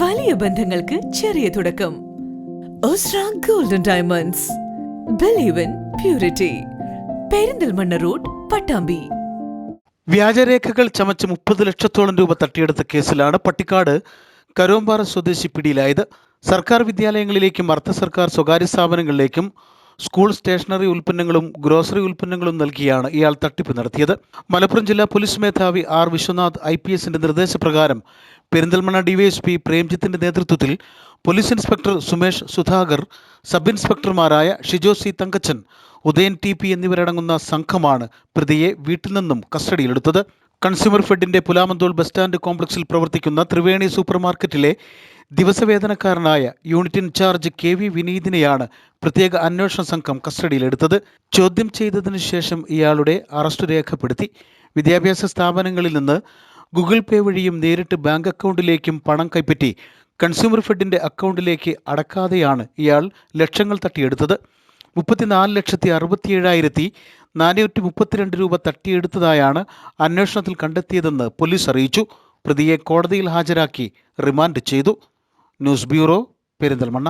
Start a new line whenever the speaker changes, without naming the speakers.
വലിയ ബന്ധങ്ങൾക്ക് ചെറിയ തുടക്കം. Golden diamonds believe in purity Perinthalmanna road Pattambi.
വ്യാജരേഖകൾ ചമച്ച് മുപ്പത് ലക്ഷത്തോളം രൂപ തട്ടിയെടുത്ത കേസിലാണ് പട്ടിക്കാട് കരോമ്പാറ സ്വദേശി പിടിയിലായത്. സർക്കാർ വിദ്യാലയങ്ങളിലേക്കും അർദ്ധ സർക്കാർ സ്വകാര്യ സ്ഥാപനങ്ങളിലേക്കും സ്കൂൾ സ്റ്റേഷനറി ഉൽപ്പന്നങ്ങളും ഗ്രോസറി ഉൽപ്പന്നങ്ങളും നൽകിയാണ് ഇയാൾ തട്ടിപ്പ് നടത്തിയത്. മലപ്പുറം ജില്ലാ പോലീസ് മേധാവി ആർ വിശ്വനാഥ് ഐ പി എസിന്റെ നിർദ്ദേശപ്രകാരം പെരിന്തൽമണ്ണ ഡിവൈഎസ്പി പ്രേംജിത്തിന്റെ നേതൃത്വത്തിൽ police inspector Sumesh Sudhakar sub ഇൻസ്പെക്ടർമാരായ Shijo C Thankachan Udayan T P എന്നിവരടങ്ങുന്ന സംഘമാണ് പ്രതിയെ വീട്ടിൽ നിന്നും കസ്റ്റഡിയിലെടുത്തത്. കൺസ്യൂമർ ഫെഡിന്റെ പുലാമന്തോൾ ബസ് സ്റ്റാൻഡ് കോംപ്ലക്സിൽ പ്രവർത്തിക്കുന്ന ത്രിവേണി സൂപ്പർ മാർക്കറ്റിലെ ദിവസവേതനക്കാരനായ യൂണിറ്റ് ഇൻചാർജ് കെ വി വിനീതിനെയാണ് പ്രത്യേക അന്വേഷണ സംഘം കസ്റ്റഡിയിലെടുത്തത്. ചോദ്യം ചെയ്തതിനു ശേഷം ഇയാളുടെ അറസ്റ്റ് രേഖപ്പെടുത്തി. വിദ്യാഭ്യാസ സ്ഥാപനങ്ങളിൽ നിന്ന് ഗൂഗിൾ പേ വഴിയും നേരിട്ട് ബാങ്ക് അക്കൗണ്ടിലേക്കും പണം കൈപ്പറ്റി കൺസ്യൂമർ ഫെഡിന്റെ അക്കൗണ്ടിലേക്ക് അടക്കാതെയാണ് ഇയാൾ ലക്ഷങ്ങൾ തട്ടിയെടുത്തത്. മുപ്പത്തിനാല് ലക്ഷത്തി അറുപത്തിയേഴായിരത്തി നാനൂറ്റി മുപ്പത്തിരണ്ട് രൂപ തട്ടിയെടുത്തതായാണ് അന്വേഷണത്തിൽ കണ്ടെത്തിയതെന്ന് പോലീസ് അറിയിച്ചു. പ്രതിയെ കോടതിയിൽ ഹാജരാക്കി റിമാൻഡ് ചെയ്തു. News bureau Perinthalmanna.